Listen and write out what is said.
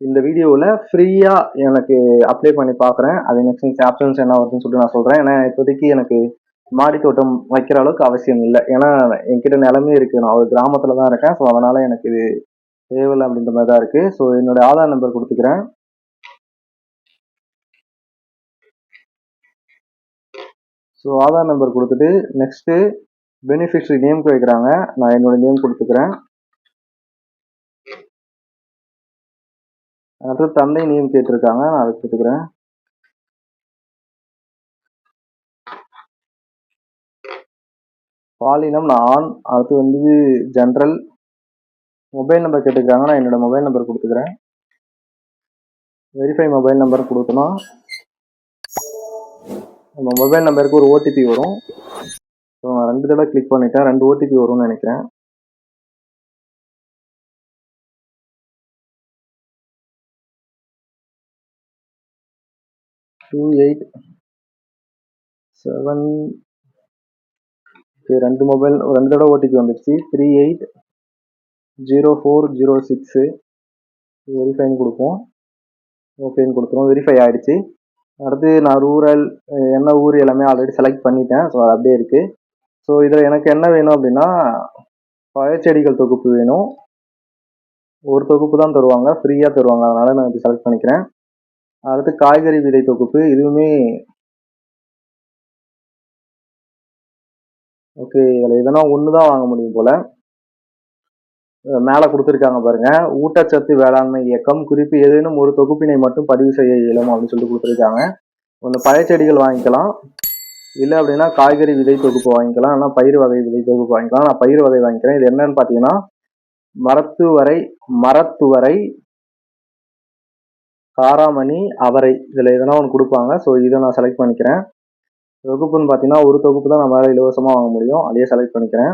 இந்த வீடியோவில் ஃப்ரீயாக எனக்கு அப்ளை பண்ணி பார்க்குறேன் அது நெக்ஸ்ட் ஆப்ஷன்ஸ் என்ன வருதுன்னு சொல்லிட்டு நான் சொல்கிறேன் ஏன்னா இப்போதைக்கு எனக்கு மாடி தோட்டம் வைக்கிற அளவுக்கு அவசியம் இல்லை. ஏன்னா என்கிட்ட நிலமே இருக்குது நான் ஒரு கிராமத்தில் தான் இருக்கேன். ஸோ அதனால் எனக்கு இது தேவையில்லை அப்படின்ற மாதிரி தான் இருக்குது ஸோ என்னுடைய ஆதார் நம்பர் கொடுத்துக்கிறேன். ஸோ ஆதார் நம்பர் கொடுத்துட்டு நெக்ஸ்ட்டு பெனிஃபிஷரி நேம் கேட்குறாங்க நான் என்னோடய நேம் கொடுத்துக்கிறேன். அடுத்து தந்தை நேம் கேட்டிருக்காங்க. நான் அதை கொடுத்துக்கிறேன் பாலினம் நான் ஆண் அடுத்து வந்து ஜென்ரல் மொபைல் நம்பர் கேட்டுக்கிறாங்க நான் என்னோட மொபைல் நம்பர் கொடுத்துக்கிறேன். வெரிஃபை மொபைல் நம்பர் கொடுக்கணும். நம்ம மொபைல் நம்பருக்கு ஒரு ஓடிபி வரும். ஸோ நான் ரெண்டு தடவை கிளிக் பண்ணிட்டேன். ரெண்டு ஓடிபி வரும்னு நினைக்கிறேன். டூ எயிட் செவன் ஓகே ரெண்டு மொபைல் ரெண்டு தடவை ஓடிபி வந்துடுச்சு. Three eight zero four zero six வெரிஃபைன்னு கொடுப்போம். ஓகேன்னு கொடுத்துருவோம். வெரிஃபை ஆகிடுச்சு அடுத்து நான் ரூரல் என்ன ஊர் எல்லாமே ஆல்ரெடி செலக்ட் பண்ணிட்டேன். ஸோ அது அப்படியே இருக்குது ஸோ இதில் எனக்கு என்ன வேணும் அப்படின்னா பழச்செடிகள் தொகுப்பு வேணும். ஒரு தொகுப்பு தான் தருவாங்க. ஃப்ரீயாக தருவாங்க. அதனால் நான் இது செலக்ட் பண்ணிக்கிறேன். அடுத்து காய்கறி விதை தொகுப்பு இதுவுமே ஓகே இதில் எதனா ஒன்று தான் வாங்க முடியும் போல். மேலே கொடுத்துருக்காங்க பாருங்க. ஊட்டச்சத்து வேளாண்மை இயக்கம் குறிப்பு ஏதேனும் ஒரு தொகுப்பினை மட்டும் பதிவு செய்ய இயலும் அப்படின்னு சொல்லிட்டு கொடுத்துருக்காங்க. ஒன்று பழச்செடிகள் வாங்கிக்கலாம். இல்லை அப்படின்னா காய்கறி விதை தொகுப்பு வாங்கிக்கலாம். ஆனால் பயிர் வகை விதை தொகுப்பு வாங்கிக்கலாம். நான் பயிர் வகை வாங்கிக்கிறேன். இது என்னன்னு பார்த்தீங்கன்னா மரத்துவரை மரத்துவரை காராமணி அவரை இதில் எதனா ஒன்று கொடுப்பாங்க. ஸோ இதை நான் செலக்ட் பண்ணிக்கிறேன். தொகுப்புன்னு பார்த்தீங்கன்னா ஒரு தொகுப்பு தான் நம்மளால் இலவசமாக வாங்க முடியும். அதையே செலக்ட் பண்ணிக்கிறேன்.